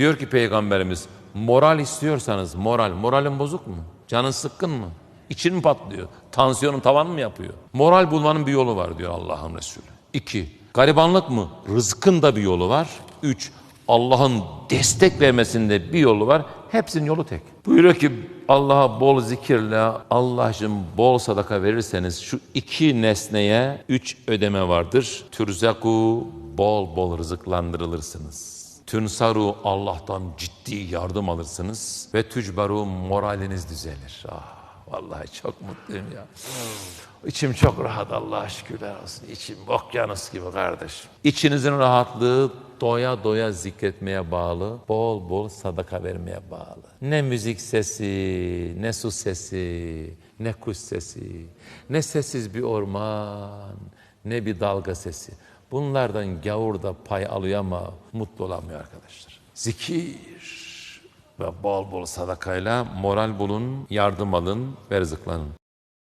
Diyor ki Peygamberimiz moral istiyorsanız moral, moralin bozuk mu? Canın sıkkın mı? İçin mi patlıyor? Tansiyonun tavan mı yapıyor? Moral bulmanın bir yolu var diyor Allah'ın Resulü. İki, garibanlık mı? Rızkın da bir yolu var. Üç, Allah'ın destek vermesinde bir yolu var. Hepsinin yolu tek. Buyuruyor ki Allah'a bol zikirle, Allah için bol sadaka verirseniz şu iki nesneye üç ödeme vardır. Türzeku bol bol rızıklandırılırsınız. Tünsaru Allah'tan ciddi yardım alırsınız ve tücbaru moraliniz düzelir. Ah, vallahi çok mutluyum ya. İçim çok rahat Allah'a şükürler olsun. İçim okyanus gibi kardeşim. İçinizin rahatlığı doya doya zikretmeye bağlı, bol bol sadaka vermeye bağlı. Ne müzik sesi, ne su sesi, ne kuş sesi, ne sessiz bir orman, ne bir dalga sesi. Bunlardan gavur da pay alıyor ama mutlu olamıyor arkadaşlar. Zikir ve bol bol sadakayla moral bulun, yardım alın ve rızıklanın.